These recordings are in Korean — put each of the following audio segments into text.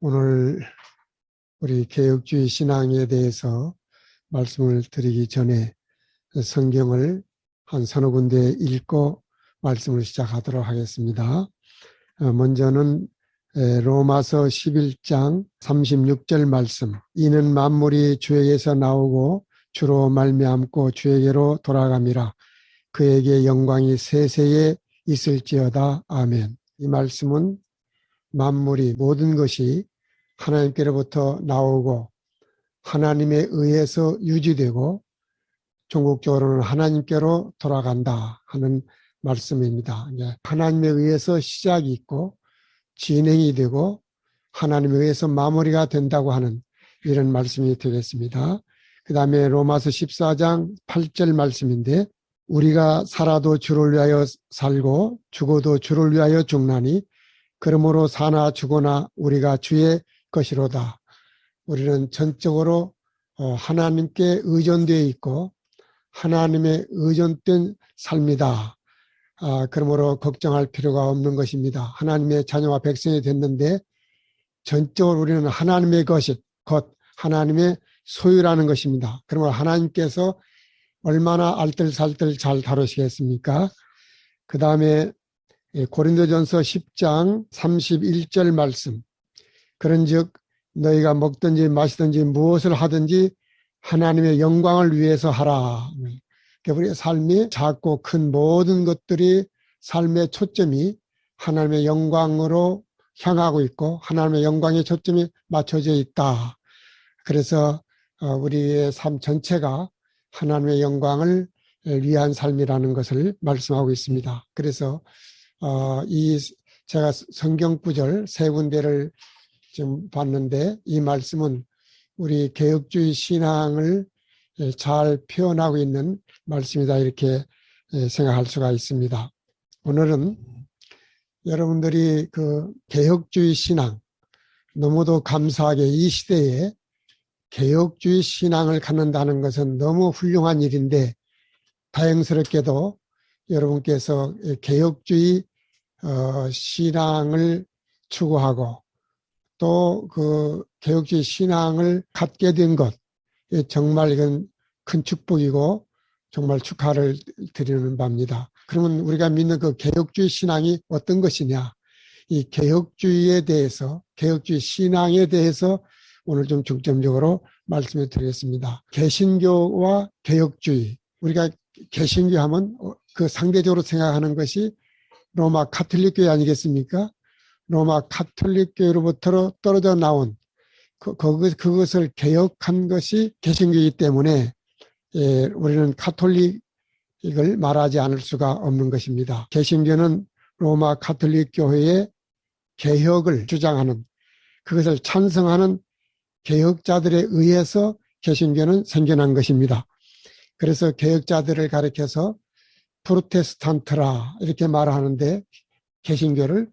오늘 우리 개혁주의 신앙에 대해서 말씀을 드리기 전에 성경을 한 서너 군데 읽고 말씀을 시작하도록 하겠습니다. 어, 먼저는 에, 로마서 11장 36절 말씀. 이는 만물이 주에게서 나오고 주로 말미암고 주에게로 돌아감이라. 그에게 영광이 세세에 있을지어다. 아멘. 이 말씀은 만물이 모든 것이 하나님께로부터 나오고 하나님에 의해서 유지되고 종국적으로는 하나님께로 돌아간다 하는 말씀입니다. 하나님에 의해서 시작이 있고 진행이 되고 하나님에 의해서 마무리가 된다고 하는 이런 말씀이 되겠습니다. 그 다음에 로마서 14장 8절 말씀인데 우리가 살아도 주를 위하여 살고 죽어도 주를 위하여 죽나니 그러므로 사나 죽거나 우리가 주의 것이로다. 우리는 전적으로 어, 하나님께 의존되어 있고 하나님의 의존된 삶이다. 아, 그러므로 걱정할 필요가 없는 것입니다. 하나님의 자녀와 백성이 됐는데 전적으로 우리는 하나님의 것이 곧 하나님의 소유라는 것입니다. 그러므로 하나님께서 얼마나 알뜰살뜰 잘 다루시겠습니까? 그 다음에 고린도전서 10장 31절 말씀. 그런즉 너희가 먹든지 마시든지 무엇을 하든지 하나님의 영광을 위해서 하라. 그러니까 우리의 삶이 작고 큰 모든 것들이 삶의 초점이 하나님의 영광으로 향하고 있고 하나님의 영광의 초점이 맞춰져 있다. 그래서 어, 우리의 삶 전체가 하나님의 영광을 위한 삶이라는 것을 말씀하고 있습니다. 그래서 어, 이 제가 성경 구절 세 군데를 지금 봤는데 이 말씀은 우리 개혁주의 신앙을 잘 표현하고 있는 말씀이다 이렇게 생각할 수가 있습니다. 오늘은 여러분들이 그 개혁주의 신앙 너무도 감사하게 이 시대에 개혁주의 신앙을 갖는다는 것은 너무 훌륭한 일인데 다행스럽게도 여러분께서 개혁주의 어, 신앙을 추구하고 또 그 개혁주의 신앙을 갖게 된 것, 정말 이건 큰 축복이고 정말 축하를 드리는 바입니다. 그러면 우리가 믿는 그 개혁주의 신앙이 어떤 것이냐? 이 개혁주의에 대해서, 개혁주의 신앙에 대해서 오늘 좀 중점적으로 말씀을 드리겠습니다. 개신교와 개혁주의. 우리가 개신교 하면 그 상대적으로 생각하는 것이 로마 카톨릭 교회 아니겠습니까? 로마 카톨릭 교회로부터 떨어져 나온 그, 그것, 그것을 개혁한 것이 개신교이기 때문에 예, 우리는 카톨릭을 말하지 않을 수가 없는 것입니다. 개신교는 로마 카톨릭 교회의 개혁을 주장하는 그것을 찬성하는 개혁자들에 의해서 개신교는 생겨난 것입니다. 그래서 개혁자들을 가리켜서 프로테스탄트라 이렇게 말하는데 개신교를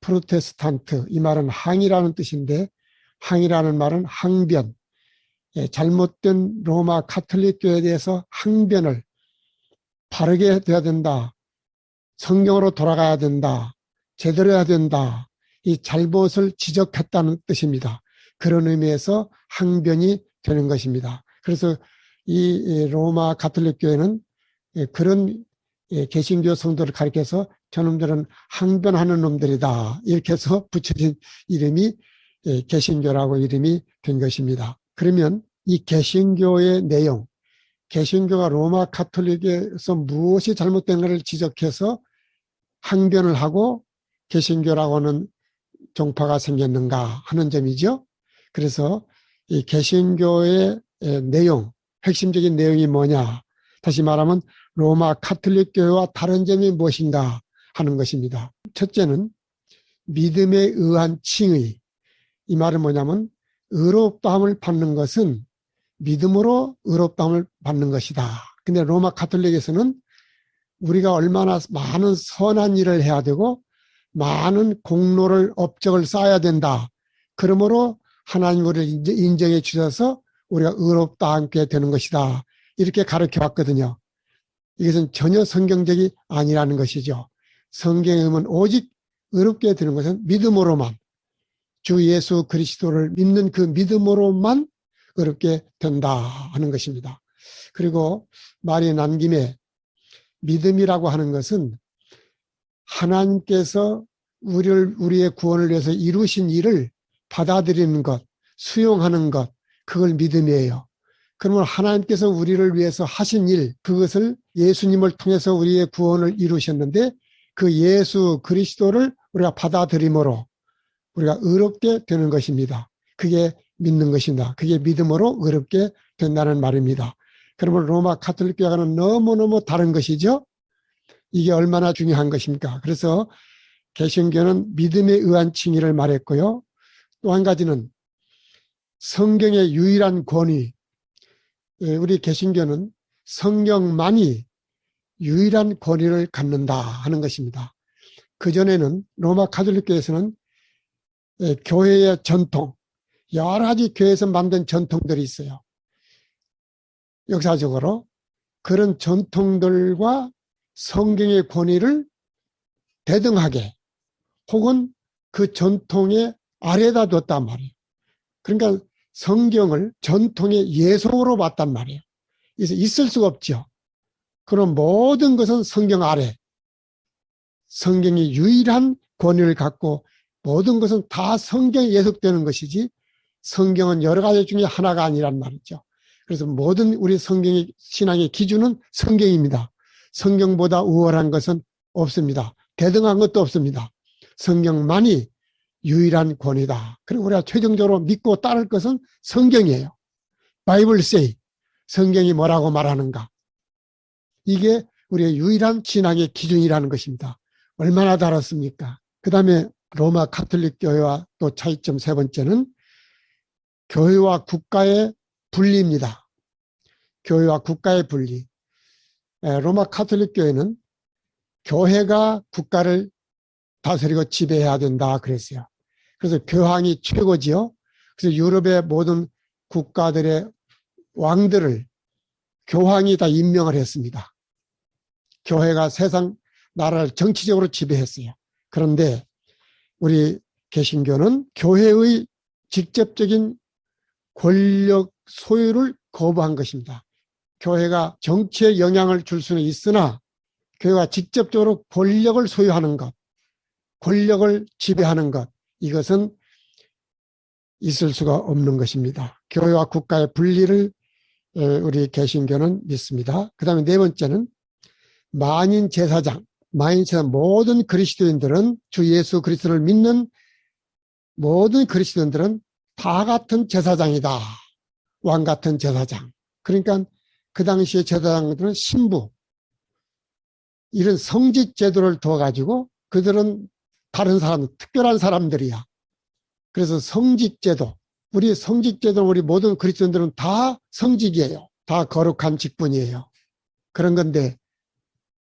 프로테스탄트 이 말은 항이라는 뜻인데 항이라는 말은 항변. 예, 잘못된 로마 카톨릭 교회에 대해서 항변을 바르게 돼야 된다. 성경으로 돌아가야 된다. 제대로 해야 된다. 이 잘못을 지적했다는 뜻입니다. 그런 의미에서 항변이 되는 것입니다. 그래서 이 로마 가톨릭 교회는 예, 그런 예, 개신교 성도를 가리켜서 저놈들은 항변하는 놈들이다. 이렇게 해서 붙여진 이름이 예, 개신교라고 이름이 된 것입니다. 그러면 이 개신교의 내용, 개신교가 로마 카톨릭에서 무엇이 잘못된 것을 지적해서 항변을 하고 개신교라고 하는 종파가 생겼는가 하는 점이죠. 그래서 이 개신교의 내용, 핵심적인 내용이 뭐냐. 다시 말하면 로마 카톨릭 교회와 다른 점이 무엇인가 하는 것입니다. 첫째는 믿음에 의한 칭의. 이 말은 뭐냐면 의롭다함을 받는 것은 믿음으로 의롭다함을 받는 것이다. 근데 로마 카톨릭에서는 우리가 얼마나 많은 선한 일을 해야 되고 많은 공로를 업적을 쌓아야 된다. 그러므로 하나님 우리를 인정해 주셔서 우리가 의롭다 함께 되는 것이다. 이렇게 가르쳐 왔거든요. 이것은 전혀 성경적이 아니라는 것이죠. 성경에 보 오직 의롭게 되는 것은 믿음으로만 주 예수 그리스도를 믿는 그 믿음으로만 어렵게 된다 하는 것입니다. 그리고 말이 난 김에 믿음이라고 하는 것은 하나님께서 우리를 우리의 구원을 위해서 이루신 일을 받아들이는 것, 수용하는 것, 그걸 믿음이에요. 그러면 하나님께서 우리를 위해서 하신 일, 그것을 예수님을 통해서 우리의 구원을 이루셨는데 그 예수 그리스도를 우리가 받아들임으로 우리가 의롭게 되는 것입니다. 그게 믿는 것입니다. 그게 믿음으로 의롭게 된다는 말입니다. 그러면 로마 카톨릭 교회와는 너무너무 다른 것이죠. 이게 얼마나 중요한 것입니까? 그래서 개신교는 믿음에 의한 칭의를 말했고요. 또 한 가지는 성경의 유일한 권위. 예, 우리 개신교는 성경만이 유일한 권위를 갖는다 하는 것입니다. 그전에는 로마 카톨릭교에서는 예, 교회의 전통, 여러 가지 교회에서 만든 전통들이 있어요. 역사적으로 그런 전통들과 성경의 권위를 대등하게 혹은 그 전통의 아래다 뒀단 말이에요. 그러니까 성경을 전통의 예속으로 봤단 말이에요. 그래서 있을 수가 없죠. 그럼 모든 것은 성경 아래, 성경이 유일한 권위를 갖고 모든 것은 다 성경에 예속되는 것이지 성경은 여러 가지 중에 하나가 아니란 말이죠. 그래서 모든 우리 성경의 신앙의 기준은 성경입니다. 성경보다 우월한 것은 없습니다. 대등한 것도 없습니다. 성경만이 유일한 권위다. 그리고 우리가 최종적으로 믿고 따를 것은 성경이에요. 바이블 세이. 성경이 뭐라고 말하는가. 이게 우리의 유일한 신앙의 기준이라는 것입니다. 얼마나 다릅습니까? 그 다음에 로마 카톨릭 교회와 또 차이점 세 번째는 교회와 국가의 분리입니다. 교회와 국가의 분리. 로마 카톨릭 교회는 교회가 국가를 다스리고 지배해야 된다 그랬어요. 그래서 교황이 최고지요. 그래서 유럽의 모든 국가들의 왕들을 교황이 다 임명을 했습니다. 교회가 세상 나라를 정치적으로 지배했어요. 그런데 우리 개신교는 교회의 직접적인 권력 소유를 거부한 것입니다. 교회가 정치에 영향을 줄 수는 있으나 교회가 직접적으로 권력을 소유하는 것, 권력을 지배하는 것, 이것은 있을 수가 없는 것입니다. 교회와 국가의 분리를 우리 개신교는 믿습니다. 그 다음에 네 번째는 만인 제사장, 만인 제사장 모든 그리스도인들은 주 예수 그리스도를 믿는 모든 그리스도인들은 다 같은 제사장이다. 왕 같은 제사장. 그러니까 그 당시에 제사장들은 신부, 이런 성직 제도를 둬 가지고 그들은 다른 사람, 특별한 사람들이야. 그래서 성직 제도, 우리 성직 제도, 우리 모든 그리스도인들은 다 성직이에요. 다 거룩한 직분이에요. 그런 건데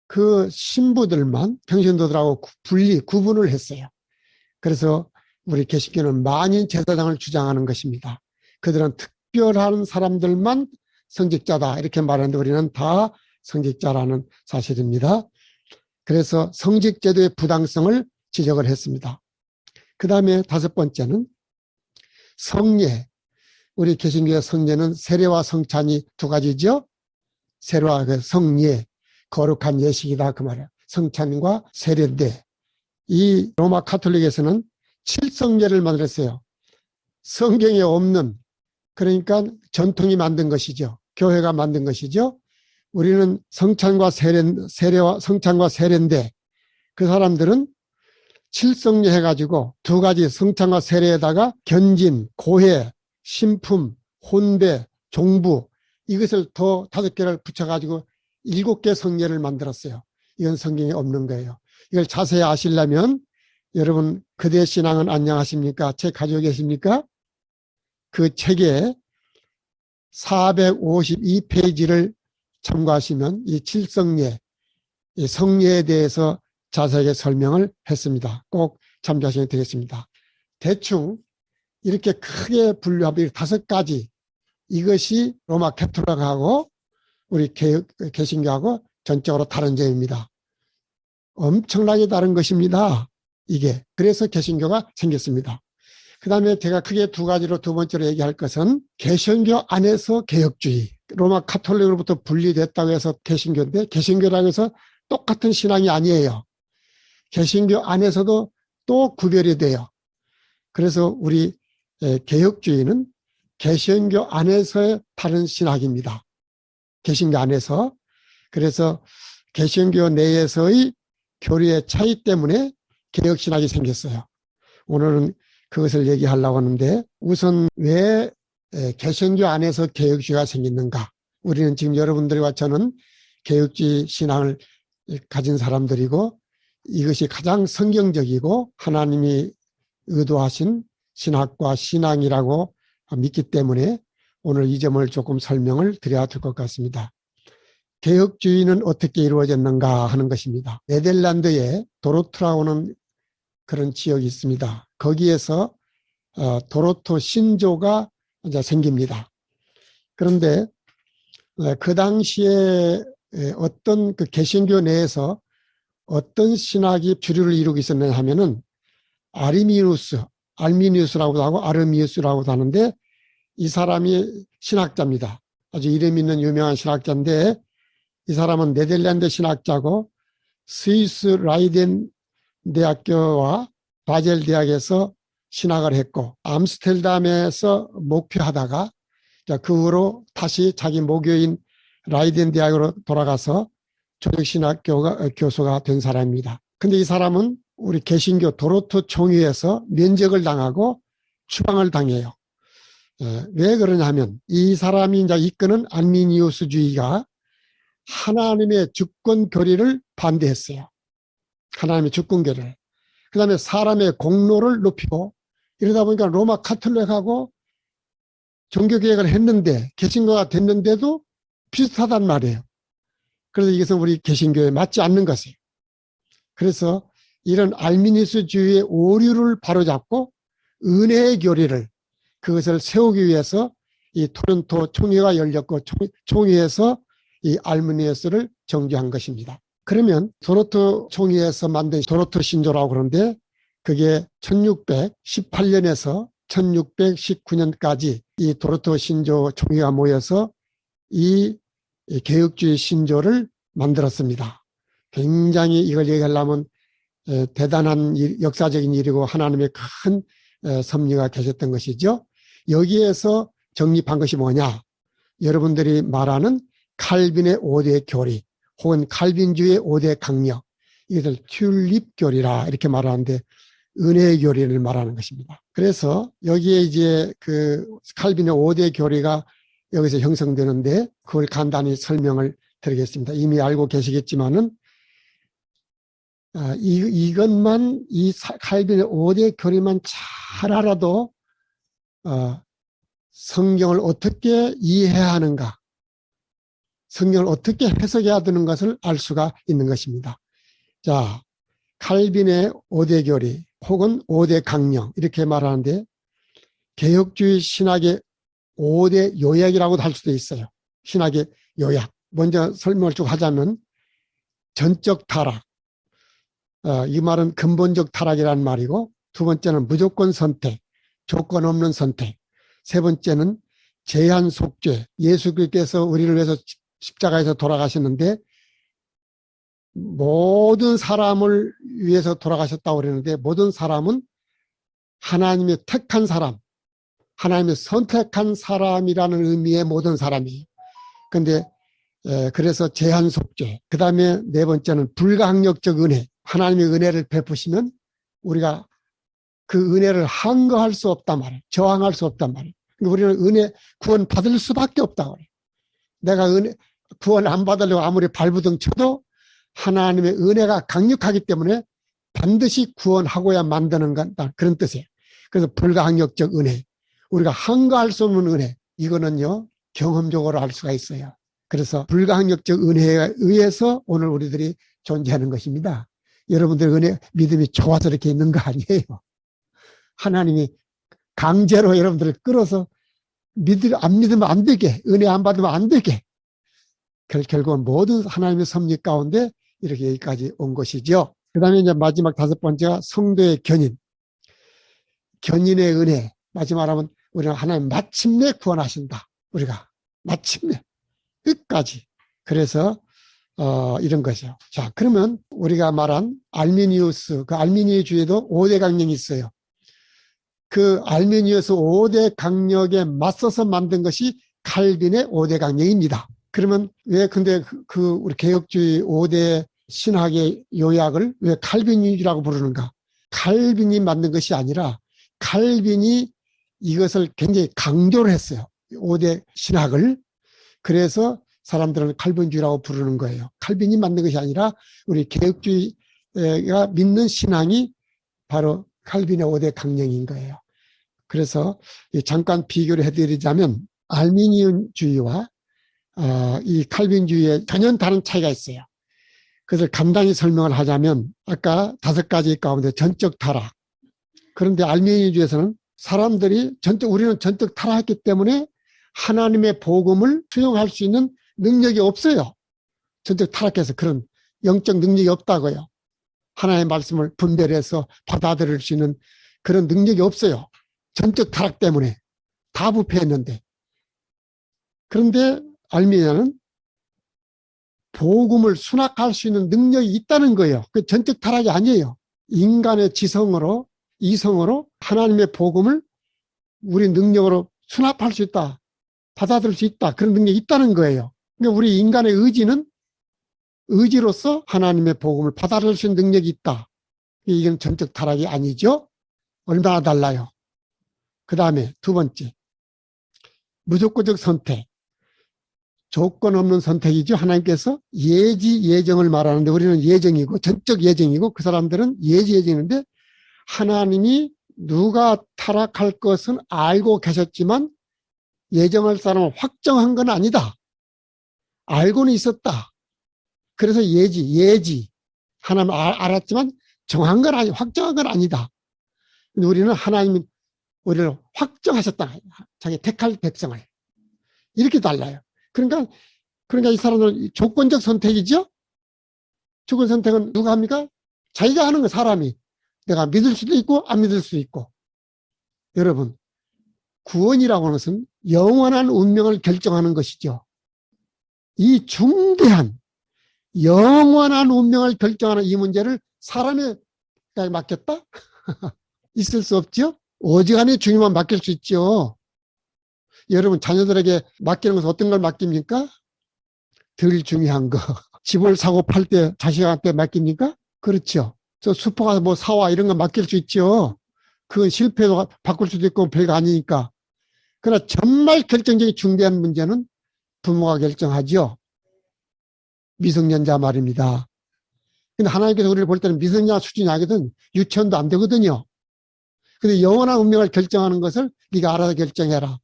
그 신부들만 평신도들하고 분리, 구분을 했어요. 그래서 우리 개신교는 만인 제사장을 주장하는 것입니다. 그들은 특별한 사람들만 성직자다 이렇게 말하는데 우리는 다 성직자라는 사실입니다. 그래서 성직제도의 부당성을 지적을 했습니다. 그 다음에 다섯 번째는 성례. 우리 개신교의 성례는 세례와 성찬이 두 가지죠. 세례와 그 성례, 거룩한 예식이다 그 말이에요. 성찬과 세례인데 이 로마 카톨릭에서는 칠성례를 만들었어요. 성경에 없는 그러니까 전통이 만든 것이죠. 교회가 만든 것이죠. 우리는 성찬과 세례, 세례와 성찬과 세례인데 그 사람들은 칠성례 해가지고 두 가지 성찬과 세례에다가 견진, 고해, 신품, 혼배, 종부 이것을 더 다섯 개를 붙여가지고 일곱 개 성례를 만들었어요. 이건 성경에 없는 거예요. 이걸 자세히 아시려면 여러분 그대 신앙은 안녕하십니까? 책 가지고 계십니까? 그 책에 452페이지를 참고하시면 이 칠성례, 이 성례에 대해서 자세하게 설명을 했습니다. 꼭 참조하시면 되겠습니다. 대충 이렇게 크게 분류하면 다섯 가지 이것이 로마 캐톨릭하고 우리 개신교하고 전적으로 다른 점입니다. 엄청나게 다른 것입니다. 이게 그래서 개신교가 생겼습니다. 그 다음에 제가 크게 두 가지로 두 번째로 얘기할 것은 개신교 안에서 개혁주의. 로마 카톨릭으로부터 분리됐다고 해서 개신교인데 개신교라고 해서 똑같은 신앙이 아니에요. 개신교 안에서도 또 구별이 돼요. 그래서 우리 에, 개혁주의는 개신교 안에서의 다른 신학입니다. 개신교 안에서. 그래서 개신교 내에서의 교리의 차이 때문에 개혁신학이 생겼어요. 오늘은 그것을 얘기하려고 하는데 우선 왜 에, 개신교 안에서 개혁주의가 생겼는가? 우리는 지금 여러분들과 저는 개혁주의 신앙을 가진 사람들이고 이것이 가장 성경적이고 하나님이 의도하신 신학과 신앙이라고 믿기 때문에 오늘 이 점을 조금 설명을 드려야 될 것 같습니다. 개혁주의는 어떻게 이루어졌는가 하는 것입니다. 네덜란드에 도로트라고는 그런 지역이 있습니다. 거기에서 어, 도로토 신조가 이제 생깁니다. 그런데 어, 그 당시에 어떤 그 개신교 내에서 어떤 신학이 주류를 이루고 있었느냐 하면은 아리미누스, 알미니우스라고도 하고 아르미우스라고도 하는데 이 사람이 신학자입니다. 아주 이름 있는 유명한 신학자인데 이 사람은 네덜란드 신학자고 스위스 라이덴 대학교와 바젤 대학에서 신학을 했고 암스텔담에서 목표하다가 그 후로 다시 자기 모교인 라이덴 대학으로 돌아가서 조직신학 교수가 된 사람입니다. 근데 이 사람은 우리 개신교 도로토 총회에서 면적을 당하고 추방을 당해요. 왜 그러냐 하면 이 사람이 이제 이끄는 안미니우스주의가 하나님의 주권 교리를 반대했어요. 하나님의 주권 교리를. 그 다음에 사람의 공로를 높이고 이러다 보니까 로마 카톨릭하고 종교개혁을 했는데 개신교가 됐는데도 비슷하단 말이에요. 그래서 이것은 우리 개신교에 맞지 않는 것이에요. 그래서 이런 알미니스주의의 오류를 바로잡고 은혜의 교리를 그것을 세우기 위해서 이 토론토 총회가 열렸고 총 회에서 이 알미니스를 정주한 것입니다. 그러면 도로토 총회에서 만든 도로토 신조라고 그러는데 그게 1618년에서 1619년까지 이 도로토 신조 총회가 모여서 이 개혁주의 신조를 만들었습니다. 굉장히 이걸 얘기하려면 대단한 역사적인 일이고 하나님의 큰 섭리가 계셨던 것이죠. 여기에서 정립한 것이 뭐냐? 여러분들이 말하는 칼빈의 5대 교리 혹은 칼빈주의 5대 강력 이것을 튤립 교리라 이렇게 말하는데 은혜의 교리를 말하는 것입니다. 그래서 여기에 이제 그 칼빈의 5대 교리가 여기서 형성되는데 그걸 간단히 설명을 드리겠습니다. 이미 알고 계시겠지만은 아, 이, 이것만 이 칼빈의 5대 교리만 잘 알아도 어, 성경을 어떻게 이해해야 하는가 성경을 어떻게 해석해야 되는 것을 알 수가 있는 것입니다. 자, 칼빈의 5대 교리 혹은 5대 강령 이렇게 말하는데 개혁주의 신학의 5대 요약이라고도 할 수도 있어요. 신학의 요약. 먼저 설명을 쭉 하자면 전적 타락. 어, 이 말은 근본적 타락이라는 말이고 두 번째는 무조건 선택, 조건 없는 선택. 세 번째는 제한 속죄. 예수께서 우리를 위해서 십자가에서 돌아가셨는데 모든 사람을 위해서 돌아가셨다고 그러는데 모든 사람은 하나님의 택한 사람, 하나님의 선택한 사람이라는 의미의 모든 사람이에요. 근데 그래서 제한 속죄. 그 다음에 네 번째는 불가항력적 은혜. 하나님의 은혜를 베푸시면 우리가 그 은혜를 항거할 수 없단 말이에요. 저항할 수 없단 말이에요. 그러니까 우리는 은혜 구원 받을 수밖에 없다고 그래요. 내가 은혜 구원 안 받으려고 아무리 발부둥 쳐도 하나님의 은혜가 강력하기 때문에 반드시 구원하고야 만드는 건 그런 뜻이에요. 그래서 불가항력적 은혜. 우리가 한가할 수 없는 은혜. 이거는요, 경험적으로 알 수가 있어요. 그래서 불가항력적 은혜에 의해서 오늘 우리들이 존재하는 것입니다. 여러분들 은혜, 믿음이 좋아서 이렇게 있는 거 아니에요. 하나님이 강제로 여러분들을 끌어서 믿을, 안 믿으면 안 되게, 은혜 안 받으면 안 되게. 결국은 모든 하나님의 섭리 가운데 이렇게 여기까지 온 것이죠. 그 다음에 이제 마지막 다섯 번째가 성도의 견인. 견인의 은혜. 마지막 하면 우리는 하나님 마침내 구원하신다. 우리가 마침내 끝까지. 그래서 어, 이런 거죠. 자, 그러면 우리가 말한 알미니우스, 그 알미니주의도 5대 강령이 있어요. 그 알미니우스 5대 강력에 맞서서 만든 것이 칼빈의 5대 강령입니다. 그러면 왜 근데 그, 그 우리 개혁주의 5대 신학의 요약을 왜 칼빈주의라고 부르는가? 칼빈이 만든 것이 아니라 칼빈이 이것을 굉장히 강조를 했어요. 5대 신학을. 그래서 사람들은 칼빈주의라고 부르는 거예요. 칼빈이 만든 것이 아니라 우리 개혁주의가 믿는 신앙이 바로 칼빈의 5대 강령인 거예요. 그래서 잠깐 비교를 해드리자면 알미니움주의와 어, 이 칼빈주의에 전혀 다른 차이가 있어요. 그것을 간단히 설명을 하자면 아까 다섯 가지 가운데 전적 타락. 그런데 알미니주에서는 사람들이 전적 우리는 전적 타락했기 때문에 하나님의 복음을 수용할 수 있는 능력이 없어요. 전적 타락해서 그런 영적 능력이 없다고요. 하나님의 말씀을 분별해서 받아들일 수 있는 그런 능력이 없어요. 전적 타락 때문에 다 부패했는데. 그런데 알미니아는 복음을 수납할 수 있는 능력이 있다는 거예요. 그 전적 타락이 아니에요. 인간의 지성으로 이성으로 하나님의 복음을 우리 능력으로 수납할 수 있다. 받아들일 수 있다. 그런 능력이 있다는 거예요. 그러니까 우리 인간의 의지는 의지로서 하나님의 복음을 받아들일 수 있는 능력이 있다. 이건 전적 타락이 아니죠. 얼마나 달라요. 그 다음에 두 번째. 무조건적 선택. 조건 없는 선택이죠. 하나님께서 예지 예정을 말하는데 우리는 예정이고 전적 예정이고 그 사람들은 예지 예정인데 하나님이 누가 타락할 것은 알고 계셨지만 예정할 사람을 확정한 건 아니다. 알고는 있었다. 그래서 예지, 예지. 하나님 알았지만 정한 건 아니, 확정한 건 아니다. 근데 우리는 하나님이 우리를 확정하셨다. 자기 택할 백성을. 이렇게 달라요. 그러니까, 그러니까 이 사람들은 조건적 선택이죠? 조건 선택은 누가 합니까? 자기가 하는 거, 사람이. 내가 믿을 수도 있고, 안 믿을 수도 있고. 여러분, 구원이라고 하는 것은 영원한 운명을 결정하는 것이죠. 이 중대한, 영원한 운명을 결정하는 이 문제를 사람에 맡겼다? 있을 수 없죠? 오지간히 주님만 맡길 수 있죠. 여러분 자녀들에게 맡기는 것은 어떤 걸 맡깁니까? 덜 중요한 거. 집을 사고 팔 때 자식한테 맡깁니까? 그렇죠. 저 슈퍼 가서 뭐 사와 이런 거 맡길 수 있죠. 그건 실패도 바꿀 수도 있고 별거 아니니까. 그러나 정말 결정적인 중대한 문제는 부모가 결정하죠. 미성년자 말입니다. 근데 하나님께서 우리를 볼 때는 미성년자 수준이 아니거든 유치원도 안 되거든요. 근데 영원한 운명을 결정하는 것을 네가 알아서 결정해라.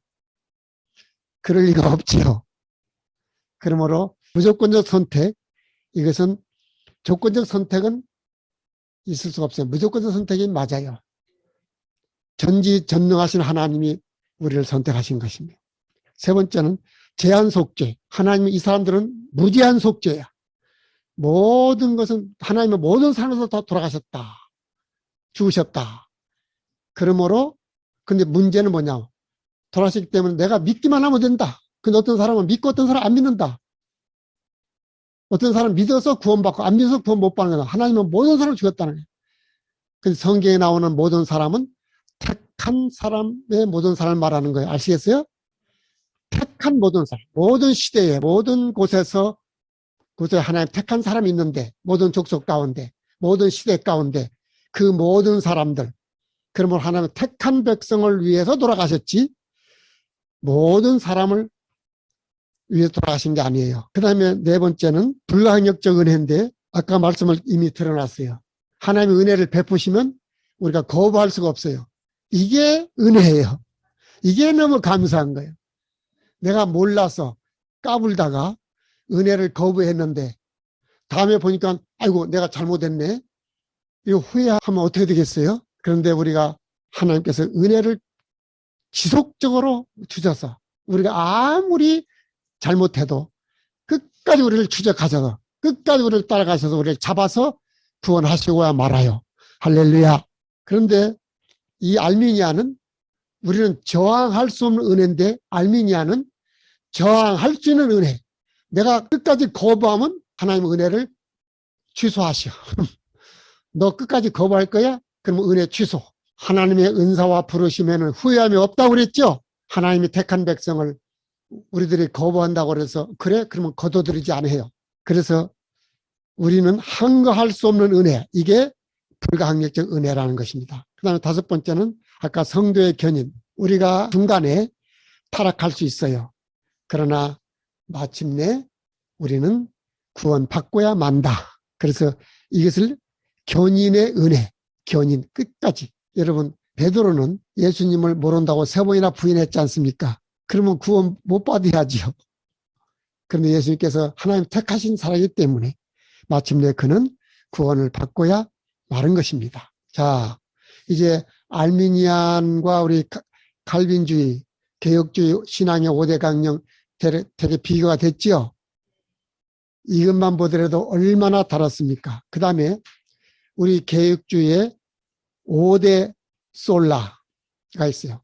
그럴 리가 없지요. 그러므로 무조건적 선택, 이것은 조건적 선택은 있을 수가 없어요. 무조건적 선택이 맞아요. 전지 전능하신 하나님이 우리를 선택하신 것입니다. 세 번째는 제한 속죄. 하나님이 이 사람들은 무제한 속죄야. 모든 것은 하나님의 모든 삶에서 다 돌아가셨다. 죽으셨다. 그러므로 근데 문제는 뭐냐? 돌아가셨기 때문에 내가 믿기만 하면 된다. 근데 어떤 사람은 믿고 어떤 사람은 안 믿는다. 어떤 사람은 믿어서 구원받고 안 믿어서 구원 못 받는 거다. 하나님은 모든 사람을 죽였다는 거예요. 근데 성경에 나오는 모든 사람은 택한 사람의 모든 사람을 말하는 거예요. 아시겠어요? 택한 모든 사람, 모든 시대에, 모든 곳에서 곳에 하나님 택한 사람이 있는데, 모든 족속 가운데, 모든 시대 가운데, 그 모든 사람들, 그러면 하나님 택한 백성을 위해서 돌아가셨지, 모든 사람을 위해 돌아가신 게 아니에요. 그 다음에 네 번째는 불가항력적 은혜인데, 아까 말씀을 이미 드러났어요. 하나님의 은혜를 베푸시면 우리가 거부할 수가 없어요. 이게 은혜예요. 이게 너무 감사한 거예요. 내가 몰라서 까불다가 은혜를 거부했는데 다음에 보니까 아이고 내가 잘못했네. 이거 후회하면 어떻게 되겠어요? 그런데 우리가 하나님께서 은혜를 지속적으로 주셔서 우리가 아무리 잘못해도 끝까지 우리를 추적하셔서 끝까지 우리를 따라가셔서 우리를 잡아서 구원하시고야 말아요. 할렐루야. 그런데 이 알미니아는 우리는 저항할 수 없는 은혜인데 알미니아는 저항할 수 있는 은혜. 내가 끝까지 거부하면 하나님 은혜를 취소하시오. 너 끝까지 거부할 거야? 그럼 은혜 취소. 하나님의 은사와 부르심에는 후회함이 없다고 그랬죠? 하나님이 택한 백성을 우리들이 거부한다고 그래서 그래? 그러면 거둬들이지 않아요. 그래서 우리는 한거할 수 없는 은혜. 이게 불가항력적 은혜라는 것입니다. 그 다음에 다섯 번째는 아까 성도의 견인. 우리가 중간에 타락할 수 있어요. 그러나 마침내 우리는 구원받고야 만다. 그래서 이것을 견인의 은혜, 견인 끝까지. 여러분, 베드로는 예수님을 모른다고 세 번이나 부인했지 않습니까? 그러면 구원 못 받아야지요. 그런데 예수님께서 하나님 택하신 사람이기 때문에 마침내 그는 구원을 받고야 마른 것입니다. 자, 이제 알미니안과 우리 칼빈주의, 개혁주의 신앙의 5대 강령 되게, 되게 비교가 됐지요. 이것만 보더라도 얼마나 다릅습니까? 그 다음에 우리 개혁주의의 5대 솔라가 있어요.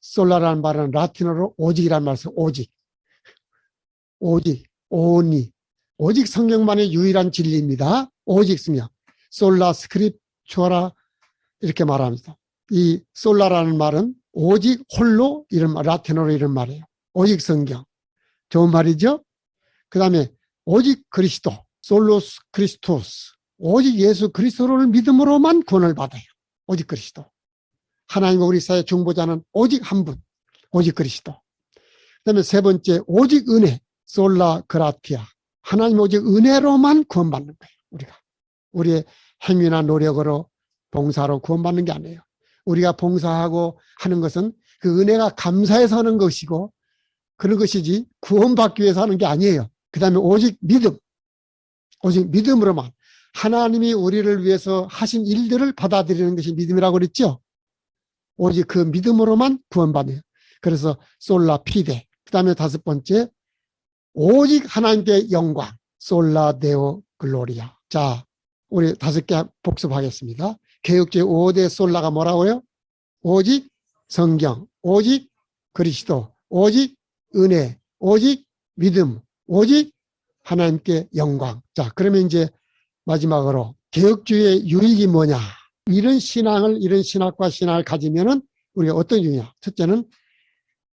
솔라라는 말은 라틴어로 오직이라는 말이에요. 오직. 오직, 오니. 오직 성경만의 유일한 진리입니다. 오직 성경. 솔라 스크립추어라 이렇게 말합니다. 이 솔라라는 말은 오직 홀로 이런 말, 라틴어로 이런 말이에요. 오직 성경. 좋은 말이죠? 그 다음에 오직 그리스도, 솔로스 크리스토스. 오직 예수 그리스도를 믿음으로만 구원을 받아요. 오직 그리스도. 하나님과 우리 사회 중보자는 오직 한 분, 오직 그리스도. 그 다음에 세 번째, 오직 은혜, 솔라 그라티아. 하나님 오직 은혜로만 구원받는 거예요, 우리가. 우리의 행위나 노력으로 봉사로 구원받는 게 아니에요. 우리가 봉사하고 하는 것은 그 은혜가 감사해서 하는 것이고 그런 것이지 구원받기 위해서 하는 게 아니에요. 그 다음에 오직 믿음, 오직 믿음으로만 하나님이 우리를 위해서 하신 일들을 받아들이는 것이 믿음이라고 그랬죠. 오직 그 믿음으로만 구원받아요. 그래서 솔라 피데. 그 다음에 다섯 번째, 오직 하나님께 영광. 솔라 데오 글로리아. 자, 우리 다섯 개 복습하겠습니다. 개혁제 5대 솔라가 뭐라고요? 오직 성경, 오직 그리스도, 오직 은혜, 오직 믿음, 오직 하나님께 영광. 자, 그러면 이제 마지막으로 개혁주의 유익이 뭐냐? 이런 신앙을, 이런 신학과 신앙을 가지면은 우리가 어떤 유익이냐? 첫째는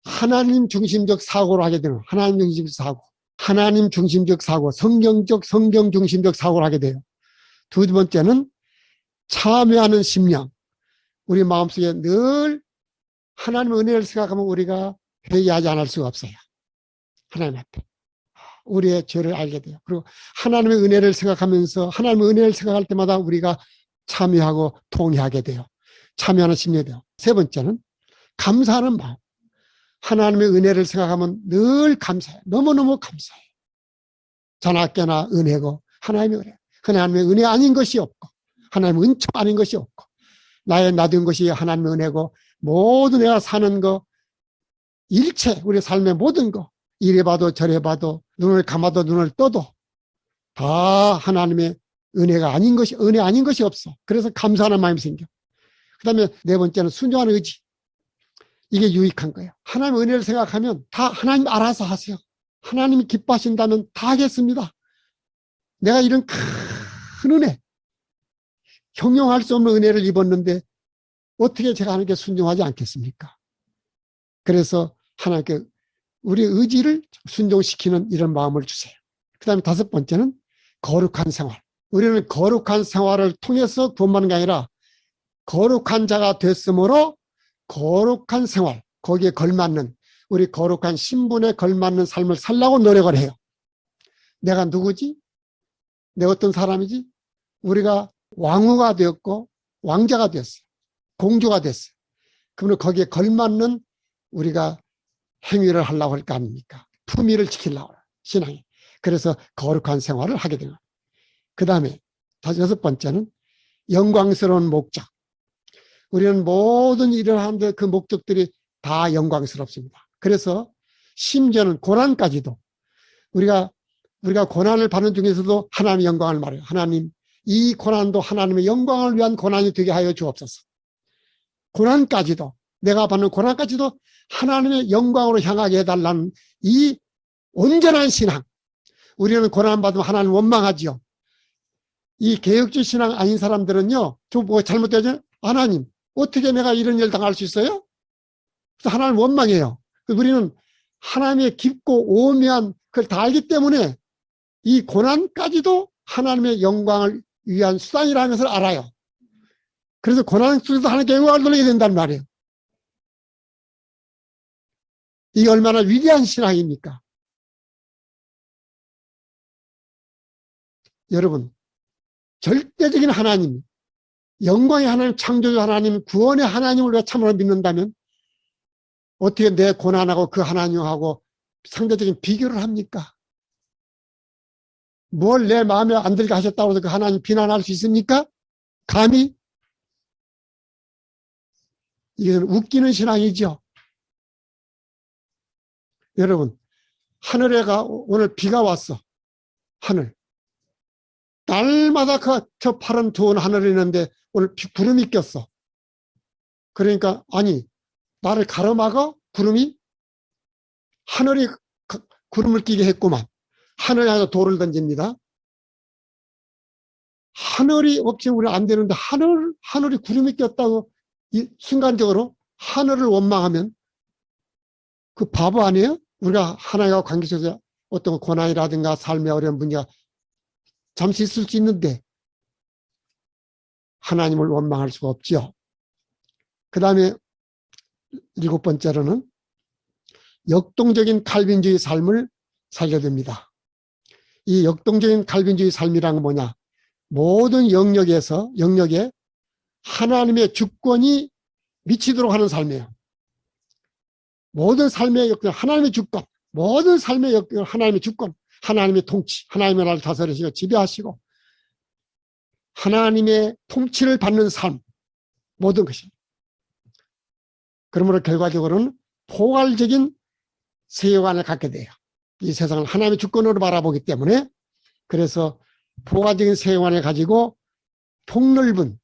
하나님 중심적 사고를 하게 되는 하나님 중심적 사고, 하나님 중심적 사고, 성경적, 성경 중심적 사고를 하게 돼요. 두 번째는 참여하는 심령. 우리 마음속에 늘 하나님의 은혜를 생각하면 우리가 회개하지 않을 수가 없어요. 하나님 앞에. 우리의 죄를 알게 돼요. 그리고 하나님의 은혜를 생각하면서 하나님의 은혜를 생각할 때마다 우리가 참여하고 통회하게 돼요. 참여하는 심령이 돼요. 세 번째는 감사하는 마음. 하나님의 은혜를 생각하면 늘 감사해요. 너무너무 감사해요. 자나깨나 은혜고 하나님의 은혜. 하나님의 은혜 아닌 것이 없고 하나님의 은총 아닌 것이 없고 나의 놔둔 것이 하나님의 은혜고 모든 내가 사는 거 일체 우리 삶의 모든 거 이래 봐도 저래 봐도 눈을 감아도 눈을 떠도 다 하나님의 은혜가 아닌 것이 은혜 아닌 것이 없어. 그래서 감사하는 마음이 생겨. 그 다음에 네 번째는 순종하는 의지. 이게 유익한 거예요. 하나님의 은혜를 생각하면 다 하나님 알아서 하세요. 하나님이 기뻐하신다면 다 하겠습니다. 내가 이런 큰 은혜, 형용할 수 없는 은혜를 입었는데 어떻게 제가 하는 게 순종하지 않겠습니까? 그래서 하나님께 우리 의지를 순종시키는 이런 마음을 주세요. 그 다음에 다섯 번째는 거룩한 생활. 우리는 거룩한 생활을 통해서 구원받는 게 아니라 거룩한 자가 됐으므로 거룩한 생활, 거기에 걸맞는 우리 거룩한 신분에 걸맞는 삶을 살라고 노력을 해요. 내가 누구지? 내가 어떤 사람이지? 우리가 왕후가 되었고 왕자가 되었어요. 공주가 됐어요. 그러면 거기에 걸맞는 우리가 행위를 하려고 할 거 아닙니까? 품위를 지키려고 신앙이. 그래서 거룩한 생활을 하게 되는 그 다음에 여섯 번째는 영광스러운 목적. 우리는 모든 일을 하는데 그 목적들이 다 영광스럽습니다. 그래서 심지어는 고난까지도 우리가 우리가 고난을 받는 중에서도 하나님의 영광을 말해요. 하나님 이 고난도 하나님의 영광을 위한 고난이 되게 하여 주옵소서. 고난까지도 내가 받는 고난까지도 하나님의 영광으로 향하게 해달라는 이 온전한 신앙. 우리는 고난받으면 하나님 원망하지요. 이 개혁주 신앙 아닌 사람들은요, 저 뭐 잘못되죠? 하나님, 어떻게 내가 이런 일 당할 수 있어요? 그래서 하나님 원망해요. 우리는 하나님의 깊고 오묘한 그걸 다 알기 때문에 이 고난까지도 하나님의 영광을 위한 수단이라는 것을 알아요. 그래서 고난 속에서 하나님께 영광을 돌리게 된단 말이에요. 이게 얼마나 위대한 신앙입니까? 여러분, 절대적인 하나님, 영광의 하나님, 창조주 하나님, 구원의 하나님을 우리가 참으로 믿는다면 어떻게 내 고난하고 그 하나님하고 상대적인 비교를 합니까? 뭘 내 마음에 안 들게 하셨다고 해서 그 하나님 비난할 수 있습니까? 감히? 이건 웃기는 신앙이죠. 여러분, 하늘에가 오늘 비가 왔어. 하늘. 날마다 그 저 파란 좋은 하늘이 있는데 오늘 비, 구름이 꼈어. 그러니까 아니 나를 가로막아 구름이 하늘이 그- 구름을 끼게 했구만. 하늘에 하나 돌을 던집니다. 하늘이 없으면 우리 안 되는데 하늘 하늘이 구름이 꼈다고 이 순간적으로 하늘을 원망하면 그 바보 아니에요? 우리가 하나님과 관계 속에서 어떤 고난이라든가 삶의 어려운 문제가 잠시 있을 수 있는데 하나님을 원망할 수가 없지요. 그 다음에 일곱 번째로는 역동적인 칼빈주의 삶을 살게 됩니다. 이 역동적인 칼빈주의 삶이란 건 뭐냐? 모든 영역에서 영역에 하나님의 주권이 미치도록 하는 삶이에요. 모든 삶의 역경, 하나님의 주권, 모든 삶의 역경, 하나님의 주권, 하나님의 통치, 하나님의 나라를 다스리시고 지배하시고 하나님의 통치를 받는 삶, 모든 것이. 그러므로 결과적으로는 포괄적인 세계관을 갖게 돼요. 이 세상을 하나님의 주권으로 바라보기 때문에 그래서 포괄적인 세계관을 가지고 폭넓은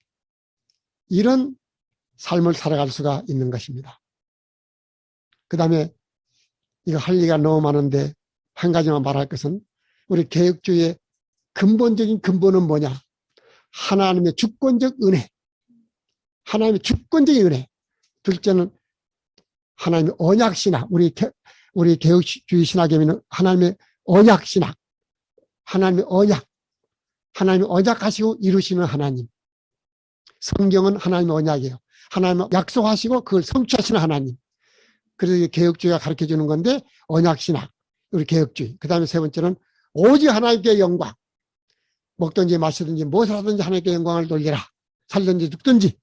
이런 삶을 살아갈 수가 있는 것입니다. 그 다음에 이거 할 얘기가 너무 많은데 한 가지만 말할 것은 우리 개혁주의의 근본적인 근본은 뭐냐? 하나님의 주권적 은혜. 하나님의 주권적인 은혜. 둘째는 하나님의 언약신학. 우리, 개, 우리 개혁주의 신학에는 하나님의 언약신학. 하나님의 언약. 하나님의 언약하시고 이루시는 하나님. 성경은 하나님의 언약이에요. 하나님의 약속하시고 그걸 성취하시는 하나님. 그래서 개혁주의가 가르쳐 주는 건데 언약신학. 우리 개혁주의. 그 다음에 세 번째는 오직 하나님께 영광. 먹든지 마시든지 무엇을 하든지 하나님께 영광을 돌리라. 살든지 죽든지.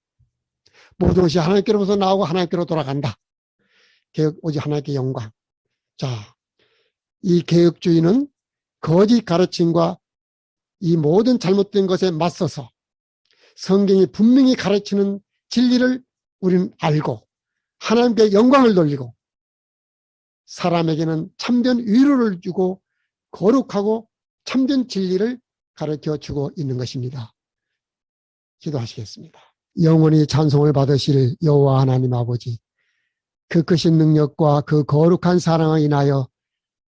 모든 것이 하나님께로부터 나오고 하나님께로 돌아간다. 개혁, 오직 하나님께 영광. 자, 이 개혁주의는 거짓 가르침과 이 모든 잘못된 것에 맞서서 성경이 분명히 가르치는 진리를 우리는 알고 하나님께 영광을 돌리고 사람에게는 참된 위로를 주고 거룩하고 참된 진리를 가르쳐 주고 있는 것입니다. 기도하시겠습니다. 영원히 찬송을 받으실 여호와 하나님 아버지 그 크신 능력과 그 거룩한 사랑을 인하여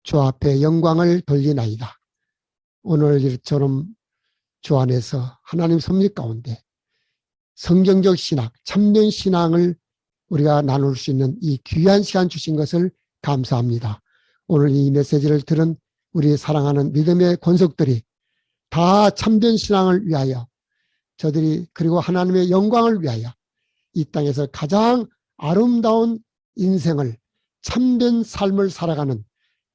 주 앞에 영광을 돌리나이다. 오늘 일처럼 주 안에서 하나님 섭리 가운데 성경적 신학, 참된 신앙을 우리가 나눌 수 있는 이 귀한 시간 주신 것을 감사합니다. 오늘 이 메시지를 들은 우리 사랑하는 믿음의 권속들이 다 참된 신앙을 위하여 저들이 그리고 하나님의 영광을 위하여 이 땅에서 가장 아름다운 인생을 참된 삶을 살아가는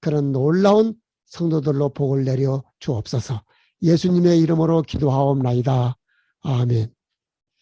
그런 놀라운 성도들로 복을 내려 주옵소서. 예수님의 이름으로 기도하옵나이다. 아멘.